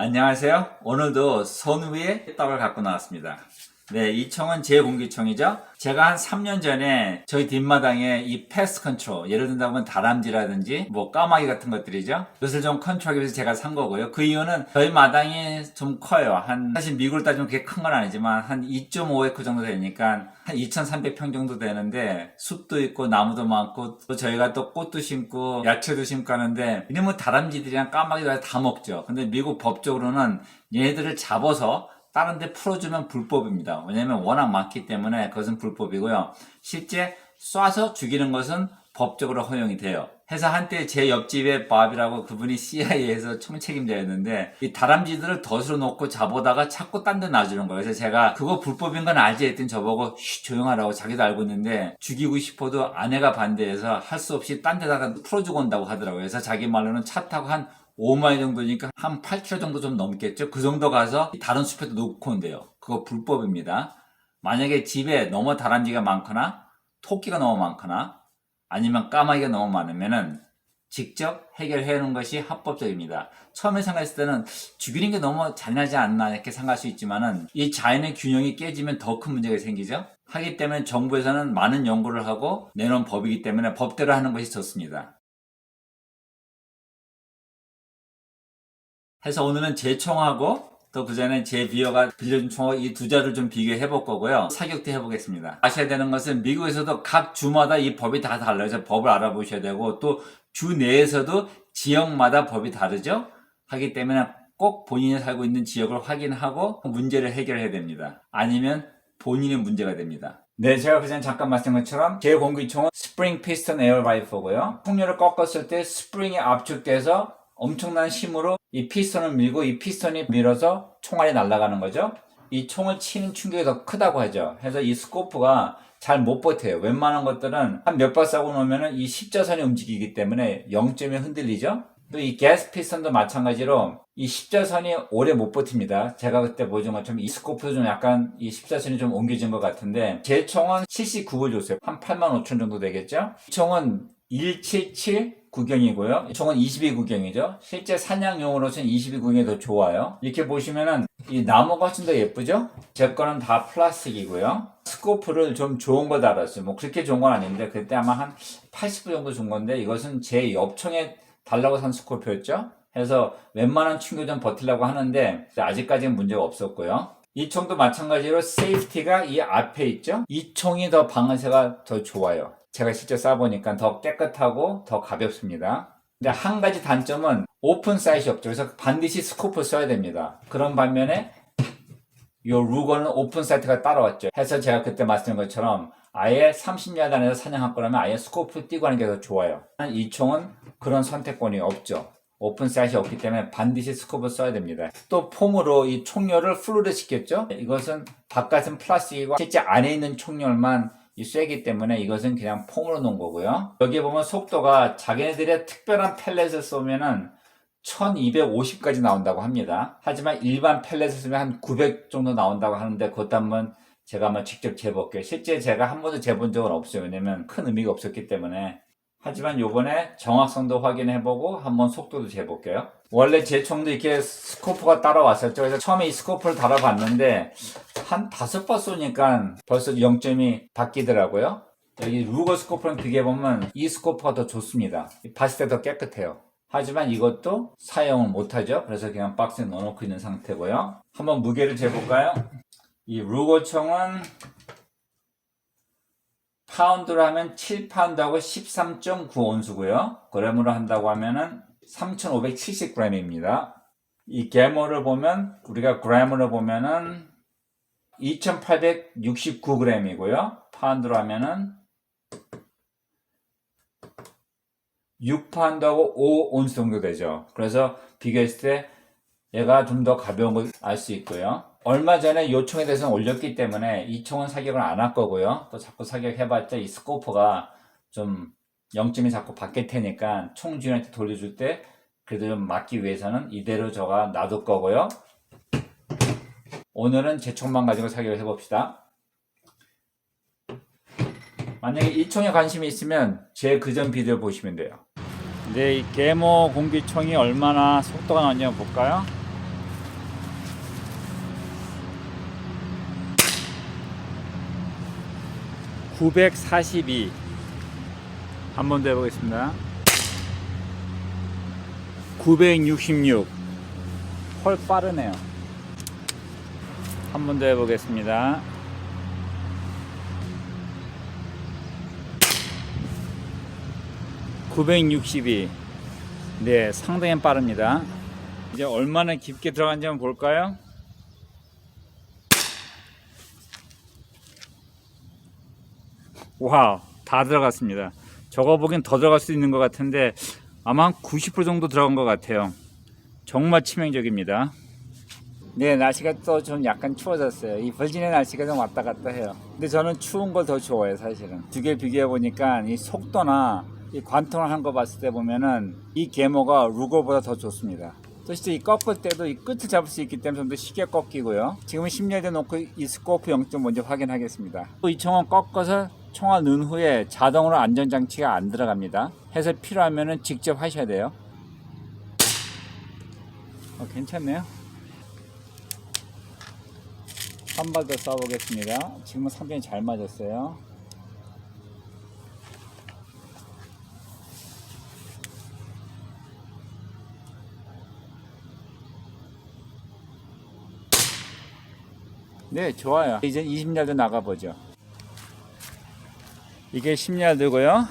안녕하세요. 오늘도 선우의 떡을 갖고 나왔습니다. 네, 이 총은 제 공기총이죠. 제가 한 3년 전에 저희 뒷마당에 이 패스트 컨트롤, 예를 든다면 다람쥐라든지 뭐 까마귀 같은 것들이죠. 이것을 좀 컨트롤하기 위해서 제가 산 거고요. 그 이유는 저희 마당이 좀 커요. 한 사실 미국을 따지면 그렇게 큰 건 아니지만 한 2.5에크 정도 되니까 한 2,300평 정도 되는데 숲도 있고 나무도 많고 또 저희가 또 꽃도 심고 야채도 심고 하는데 이놈은 다람쥐들이랑 까마귀들 다 먹죠. 근데 미국 법적으로는 얘네들을 잡아서 다른 데 풀어주면 불법입니다. 왜냐면 워낙 많기 때문에 그것은 불법이고요. 실제 쏴서 죽이는 것은 법적으로 허용이 돼요. 해서 한때 제 옆집에 밥이라고 그분이 CIA에서 총책임자였는데 이 다람쥐들을 덫으로 놓고 잡아다가 자꾸 딴 데 놔주는 거예요. 그래서 제가 그거 불법인 건 알지 했더니 저보고 쉬 조용하라고 자기도 알고 있는데 죽이고 싶어도 아내가 반대해서 할 수 없이 딴 데다가 풀어주고 온다고 하더라고요. 그래서 자기 말로는 차 타고 한 5마일 정도니까 한 8km 정도 좀 넘겠죠. 그 정도 가서 다른 숲에도 놓고 온대요. 그거 불법입니다. 만약에 집에 너무 다람쥐가 많거나 토끼가 너무 많거나 아니면 까마귀가 너무 많으면은 직접 해결해 놓은 것이 합법적입니다. 처음에 생각했을 때는 죽이는 게 너무 잔인하지 않나 이렇게 생각할 수 있지만은 이 자연의 균형이 깨지면 더 큰 문제가 생기죠. 하기 때문에 정부에서는 많은 연구를 하고 내놓은 법이기 때문에 법대로 하는 것이 좋습니다. 해서 오늘은 제 총하고 또 그전에 제 비어가 빌려준 총하고 이 두 자를 좀 비교해 볼 거고요. 사격도 해보겠습니다. 아셔야 되는 것은 미국에서도 각 주마다 이 법이 다 달라요. 그래서 법을 알아보셔야 되고 또 주 내에서도 지역마다 법이 다르죠. 하기 때문에 꼭 본인이 살고 있는 지역을 확인하고 문제를 해결해야 됩니다. 아니면 본인의 문제가 됩니다. 네, 제가 그전에 잠깐 말씀한 것처럼 제 공기총은 스프링 피스톤 에어 라이프고요. 풍류를 꺾었을 때 스프링이 압축돼서 엄청난 힘으로 이 피스톤을 밀고 이 피스톤이 밀어서 총알이 날아가는 거죠. 이 총을 치는 충격이 더 크다고 하죠. 그래서 이 스코프가 잘 못 버텨요. 웬만한 것들은 한 몇 발 쏴고 놓으면은 이 십자선이 움직이기 때문에 0점이 흔들리죠. 또 이 가스 피스톤도 마찬가지로 이 십자선이 오래 못 버팁니다. 제가 그때 보여준 것처럼 이 스코프도 좀 약간 이 십자선이 좀 옮겨진 것 같은데 제 총은 79을 줬어요. 한 8만 5천 정도 되겠죠? 이 총은 177 구경이고요. 총은 22 구경이죠. 실제 사냥용으로서는 22 구경이 더 좋아요. 이렇게 보시면은 이 나무가 훨씬 더 예쁘죠? 제 거는 다 플라스틱이고요. 스코프를 좀 좋은 거 달았어요. 뭐 그렇게 좋은 건 아닌데 그때 아마 한 80불 정도 준 건데 이것은 제 옆총에 달라고 산 스코프였죠. 그래서 웬만한 충격 좀 버틸라고 하는데 아직까지는 문제가 없었고요. 이 총도 마찬가지로 세이프티가 이 앞에 있죠. 이 총이 더 방아쇠가 더 좋아요. 제가 실제 쏴보니까 더 깨끗하고 더 가볍습니다. 근데 한 가지 단점은 오픈 사이즈 없죠. 그래서 반드시 스코프 써야 됩니다. 그런 반면에 요 루거는 오픈 사이트가 따라왔죠. 해서 제가 그때 말씀드린 것처럼 아예 30야드 안에서 사냥할 거라면 아예 스코프 띄고 하는 게 더 좋아요. 이 총은 그런 선택권이 없죠. 오픈 사이트이 없기 때문에 반드시 스코프 써야 됩니다. 또 폼으로 이 총열을 플루드 시켰죠. 이것은 바깥은 플라스틱이고 실제 안에 있는 총열만 이 쇠기 때문에 이것은 그냥 폼으로 놓은 거고요. 여기 보면 속도가 자기네들의 특별한 펠렛을 쏘면은 1250까지 나온다고 합니다. 하지만 일반 펠렛을 쓰면 한 900 정도 나온다고 하는데 그것도 한번 제가 한번 직접 재볼게요. 실제 제가 한 번도 재본 적은 없어요. 왜냐면 큰 의미가 없었기 때문에. 하지만 요번에 정확성도 확인해보고 한번 속도도 재볼게요. 원래 제 총도 이렇게 스코프가 따라왔었죠. 그래서 처음에 이 스코프를 달아봤는데 한 다섯 번 쏘니까 벌써 0점이 바뀌더라고요. 여기 루거 스코프랑 비교해보면 이 스코프가 더 좋습니다. 봤을 때 더 깨끗해요. 하지만 이것도 사용을 못하죠. 그래서 그냥 박스에 넣어놓고 있는 상태고요. 한번 무게를 재볼까요? 이 루거 총은 파운드로 하면 7파운드하고 13.9온수고요. 그램으로 한다고 하면은 3,570g입니다. 이 게모를 보면 우리가 그램으로 보면은 2,869g이고요. 파운드로 하면은 6파운드하고 5온스 정도 되죠. 그래서 비교했을 때 얘가 좀 더 가벼운 걸 알 수 있고요. 얼마 전에 요 총에 대해서 올렸기 때문에 이 총은 사격을 안 할 거고요. 또 자꾸 사격해봤자 이 스코프가 좀 영점이 자꾸 바뀔 테니까 총주인한테 돌려줄 때 그래도 좀 막기 위해서는 이대로 저가 놔둘 거고요. 오늘은 제 총만 가지고 사격을 해봅시다. 만약에 이 총에 관심이 있으면 제 그전 비디오 보시면 돼요. 이제 이 개모 공기총이 얼마나 속도가 나냐 볼까요? 942. 한 번 더 해보겠습니다. 966. 헐 빠르네요. 한 번 더 해보겠습니다. (962) 네 상당히 빠릅니다 이제 얼마나 깊게 들어간지 한번 볼까요 와우 다 들어갔습니다 저거 보기엔 더 들어갈 수 있는 것 같은데 아마 한 90% 정도 들어간 것 같아요. 정말 치명적입니다. 네 날씨가 또 좀 약간 추워졌어요. 이 벌진의 날씨가 좀 왔다 갔다 해요. 근데 저는 추운 걸 더 좋아해요 사실은. 두 개 비교해 보니까 이 속도나 이 관통을 한 거 봤을 때 보면은 이 계모가 루거보다 더 좋습니다. 또 실제 이 꺾을 때도 이 끝을 잡을 수 있기 때문에 좀 더 쉽게 꺾이고요. 지금은 10년대 놓고 이 스코프 0점 먼저 확인하겠습니다. 또이 총은 꺾어서 총알 넣은 후에 자동으로 안전장치가 안 들어갑니다 해서 필요하면은 직접 하셔야 돼요 어, 괜찮네요 한 발 더 쏴보겠습니다. 지금은 상당히 잘 맞았어요. 네, 좋아요. 이제 20야드 나가보죠. 이게 10야드고요.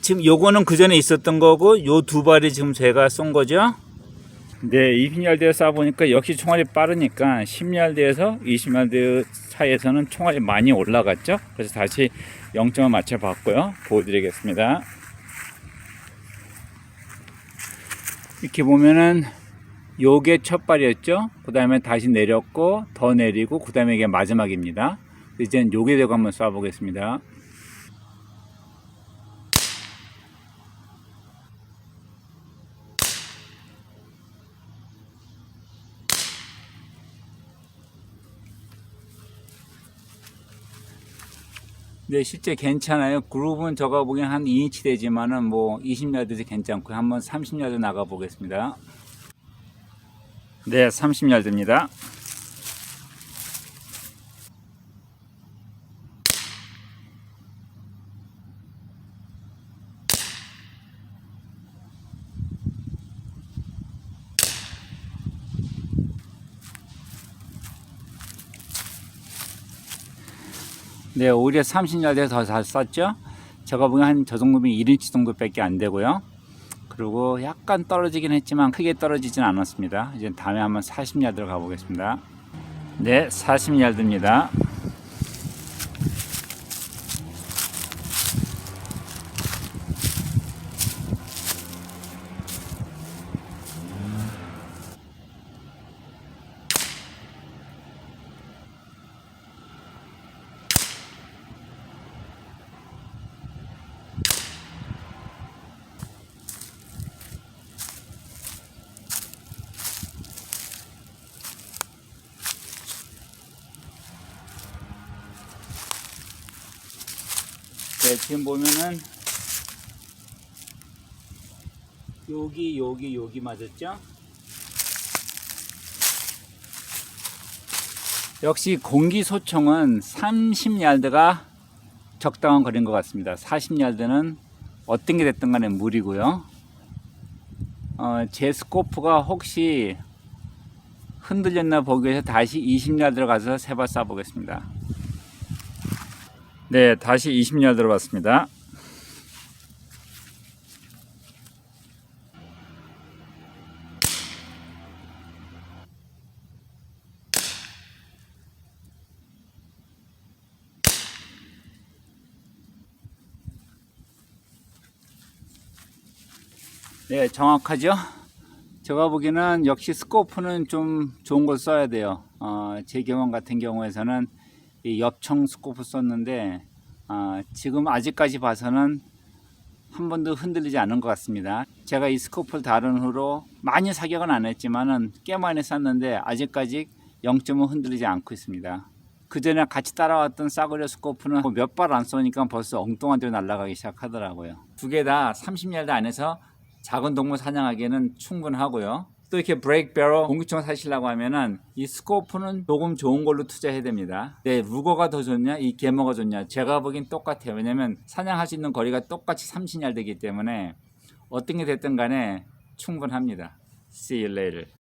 지금 요거는 그 전에 있었던 거고 요 두 발이 지금 제가 쏜 거죠. 네, 20야드에 쏴보니까 역시 총알이 빠르니까 10야드에서 20야드 사이에서는 총알이 많이 올라갔죠. 그래서 다시 0점을 맞춰봤고요. 보여드리겠습니다. 이렇게 보면은 요게 첫 발이었죠. 그 다음에 다시 내렸고 더 내리고 그 다음에 이게 마지막입니다. 이제는 요게 되고 한번 쏴 보겠습니다. 네, 실제 괜찮아요. 그룹은 저가 보기엔 한 2인치 되지만은 뭐 20야드도 괜찮고 한번 30야드 나가 보겠습니다. 네, 30야드입니다. 네, 오히려 30야드에 더잘 쐈죠. 제가 보기엔 한저 정도면 1인치 정도밖에 안 되고요. 그리고 약간 떨어지긴 했지만 크게 떨어지진 않았습니다. 이제 다음에 한번 40야드로 가보겠습니다. 네, 40야드입니다. 지금 보면은 여기 여기 여기 맞았죠? 역시 공기 소총은 30야드가 적당한 거리인 것 같습니다. 40야드는 어떤 게 됐든 간에 무리고요. 어, 제 스코프가 혹시 흔들렸나 보기 위해서 다시 20야드로 가서 세발 쏴보겠습니다. 네, 다시 20년 들어봤습니다. 네, 정확하죠? 제가 보기에는 역시 스코프는 좀 좋은 걸 써야 돼요. 어, 제 경험 같은 경우에서는 이 엽청 스코프 썼는데 아, 지금 아직까지 봐서는 한 번도 흔들리지 않은 것 같습니다. 제가 이 스코프를 다룬 후로 많이 사격은 안 했지만은 꽤 많이 쐈는데 아직까지 0점은 흔들리지 않고 있습니다. 그 전에 같이 따라왔던 싸구려 스코프는 뭐몇발 안 쏘니까 벌써 엉뚱한 데로 날아가기 시작하더라고요. 두 개 다 30야드 안에서 작은 동물 사냥하기에는 충분하고요. 또 이렇게 브레이크 배럴 공기총 사시려고 하면은 이 스코프는 조금 좋은 걸로 투자해야 됩니다. 네, 루거가 더 좋냐, 이 게머가 좋냐? 제가 보기엔 똑같아요. 왜냐면 사냥할 수 있는 거리가 똑같이 30야드이기 때문에 어떤 게 됐든 간에 충분합니다. See you later.